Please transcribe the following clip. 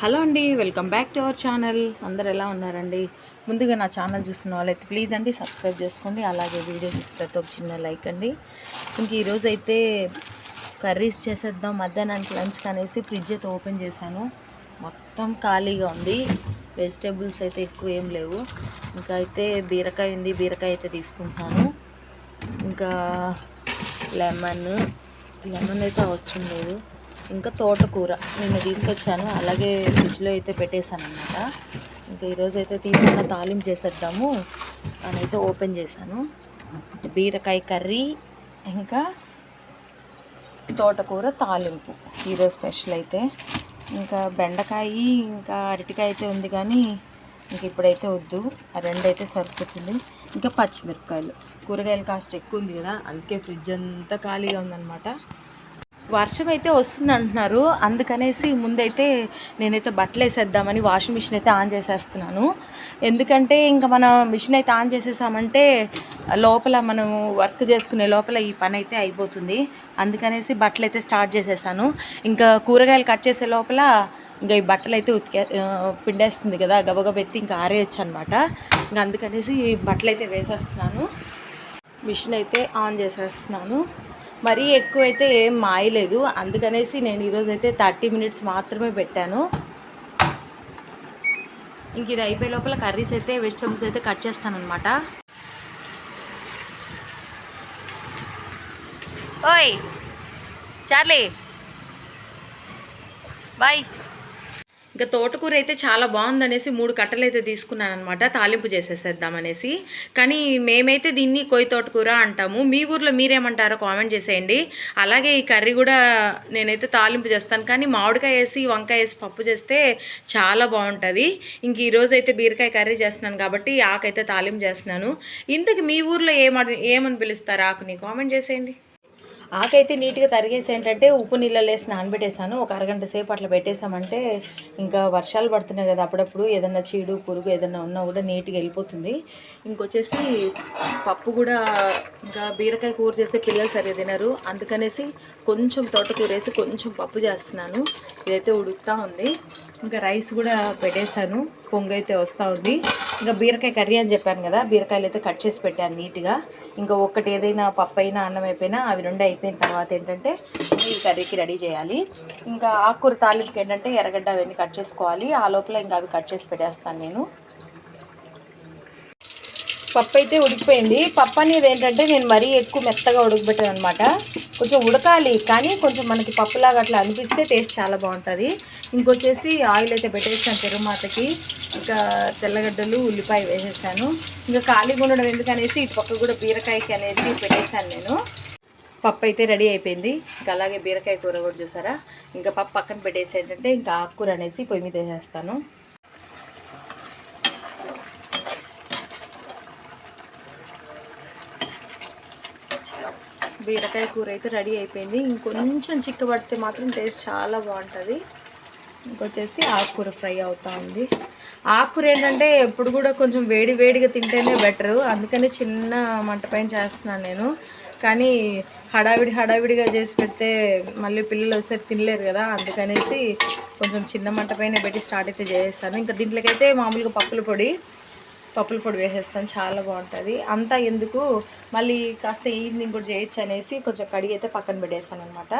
Hello అండి welcome back to our channel. అందరు ఎలా ఉన్నారండి? ముందుగా నా ఛానల్ చూస్తున్న వాళ్ళైతే ప్లీజ్ అండి సబ్స్క్రైబ్ చేసుకోండి. అలాగే వీడియో చూస్తే ఒక చిన్న లైక్ అండి. ఇంక ఈరోజు అయితే కర్రీస్ చేసేద్దాం మధ్యాహ్నానికి లంచ్ అనేసి ఫ్రిడ్జ్ అయితే ఓపెన్ చేశాను. మొత్తం ఖాళీగా ఉంది. వెజిటేబుల్స్ అయితే ఎక్కువ ఏం లేవు. ఇంకా అయితే బీరకాయ ఉంది బీరకాయ అయితే తీసుకుంటాను ఇంకా లెమన్ లెమన్ అయితే అవసరం లేదు. ఇంకా తోటకూర నిన్న తీసుకొచ్చాను. అలాగే ఫ్రిడ్జ్లో అయితే పెట్టేశాను అనమాట ఇంకా ఈరోజు అయితే తీసుకున్న తాలింపు చేసేద్దాము అని అయితే ఓపెన్ చేశాను. బీరకాయ కర్రీ ఇంకా తోటకూర తాలింపు. ఈరోజు స్పెషల్ అయితే. ఇంకా బెండకాయ ఇంకా అరటికాయ అయితే ఉంది కానీ ఇంక ఇప్పుడైతే వద్దు. ఆ రెండు అయితే సరిపోతుంది. ఇంకా పచ్చిమిరపకాయలు. కూరగాయల కాస్ట్ ఎక్కువ ఉంది కదా అందుకే ఫ్రిడ్జ్ అంతా ఖాళీగా ఉందన్నమాట. వర్షం అయితే వస్తుంది అంటున్నారు అందుకనేసి ముందైతే నేనైతే బట్టలు వేసేద్దామని వాషింగ్ మిషన్ అయితే ఆన్ చేసేస్తున్నాను. ఎందుకంటే ఇంకా మనం మిషన్ అయితే ఆన్ చేసేసామంటే లోపల మనం వర్క్ చేసుకునే లోపల ఈ పని అయితే అయిపోతుంది. అందుకనేసి బట్టలు అయితే స్టార్ట్ చేసేసాను. ఇంకా కూరగాయలు కట్ చేసే లోపల ఇంకా ఈ బట్టలు అయితే ఉతికే పిండేస్తుంది కదా గబగబెత్తి ఇంకా ఆరేయచ్చు అనమాట ఇంకా అందుకనేసి బట్టలు అయితే వేసేస్తున్నాను. మిషన్ అయితే ఆన్ చేసేస్తున్నాను. మరీ ఎక్కువ అయితే ఏం మాయలేదు. అందుకనేసి నేను ఈరోజు అయితే థర్టీ మినిట్స్ మాత్రమే పెట్టాను. ఇంక ఇది అయిపోయే లోపల కర్రీస్ అయితే వెజిటబుల్స్ అయితే కట్ చేస్తాను అనమాట ఓయ్ చార్లీ. బాయ్. ఇంకా తోటకూర అయితే చాలా బాగుందనేసి మూడు కట్టలు అయితే తీసుకున్నాను అనమాట తాలింపు చేసేసేద్దామనేసి. కానీ మేమైతే దీన్ని కొయ్యి తోటకూర అంటాము. మీ ఊర్లో మీరేమంటారో కామెంట్ చేసేయండి. అలాగే ఈ కర్రీ కూడా నేనైతే తాలింపు చేస్తాను. కానీ మామిడికాయ వేసి వంకాయ వేసి పప్పు చేస్తే చాలా బాగుంటుంది. ఇంక ఈరోజు అయితే బీరకాయ కర్రీ చేస్తున్నాను కాబట్టి ఆకైతే తాలింపు చేస్తున్నాను. ఇంతకు మీ ఊర్లో ఏమని ఏమని పిలుస్తారు? ఆకుని కామెంట్ చేసేయండి. ఆకైతే నీట్గా తరిగేసి ఏంటంటే ఉప్పు నీళ్ళలో వేసి నానబెట్టేశాను ఒక అరగంట సేపు అట్లా పెట్టేసామంటే ఇంకా వర్షాలు పడుతున్నాయి కదా అప్పుడప్పుడు. ఏదన్నా చీడు పురుగు ఏదన్నా ఉన్నా కూడా నీట్గా వెళ్ళిపోతుంది. ఇంకొచ్చేసి పప్పు కూడా ఇంకా బీరకాయ కూర చేస్తే పిల్లలు సరిగా తినరు. అందుకనేసి కొంచెం తోటకూర వేసి కొంచెం పప్పు చేస్తున్నాను. ఇదైతే ఉడుకుతూ ఉంది. ఇంకా రైస్ కూడా పెట్టేశాను. పొంగు అయితే వస్తూ ఉంది. ఇంకా బీరకాయ కర్రీ అని చెప్పాను కదా బీరకాయలు అయితే కట్ చేసి పెట్టాను నీట్గా. ఇంకా ఒక్కటి ఏదైనా పప్పు అయినా అన్నం అయిపోయినా అవి రెండు అయిపోయిన తర్వాత ఏంటంటే ఈ కర్రీకి రెడీ చేయాలి. ఇంకా ఆకుకూర తాలింపు ఏంటంటే ఎర్రగడ్డ అవన్నీ కట్ చేసుకోవాలి. ఆ లోపల ఇంకా అవి కట్ చేసి పెట్టేస్తాను నేను. పప్పు అయితే ఉడికిపోయింది. పప్పు అనేది ఏంటంటే నేను మరీ ఎక్కువ మెత్తగా ఉడకబెట్టాను అనమాట కొంచెం ఉడకాలి కానీ కొంచెం మనకి పప్పులాగా అట్లా అనిపిస్తే టేస్ట్ చాలా బాగుంటుంది. ఇంకొచ్చేసి ఆయిల్ అయితే పెట్టేసాను తిరుమాతకి ఇంకా తెల్లగడ్డలు ఉల్లిపాయ వేసేసాను. ఇంకా ఖాళీగా ఉండడం ఎందుకనేసి ఇటు పక్క కూడా బీరకాయకి అనేసి పెట్టేశాను నేను. పప్పు అయితే రెడీ అయిపోయింది. ఇంకా అలాగే బీరకాయ కూర కూడా చూసారా? ఇంకా పప్పు పక్కన పెట్టేసి ఏంటంటే ఇంకా ఆకుకూర అనేసి పొయ్యి మీద వేసేస్తాను. బీరకాయ కూర అయితే రెడీ అయిపోయింది. ఇంకొంచెం చిక్కబడితే మాత్రం టేస్ట్ చాలా బాగుంటుంది. ఇంకొచ్చేసి ఆకుకూర ఫ్రై అవుతా ఉంది. ఆకుకూర ఏంటంటే ఎప్పుడు కూడా కొంచెం వేడి వేడిగా తింటేనే బెటరు. అందుకని చిన్న మంట పైన చేస్తున్నాను నేను. కానీ హడావిడి హడావిడిగా చేసి పెడితే మళ్ళీ పిల్లలు ఒకసారి తినలేరు కదా. అందుకనేసి కొంచెం చిన్న మంట పైన పెట్టి స్టార్ట్ అయితే చేసేసాను. ఇంకా దీంట్లోకైతే మామూలుగా పప్పుల పొడి పప్పుల పొడి వేసేస్తాను చాలా బాగుంటుంది. అంతా ఎందుకు మళ్ళీ కాస్త ఈవినింగ్ కూడా చేయొచ్చు అనేసి కొంచెం కడిగి అయితే పక్కన పెట్టేస్తాను అనమాట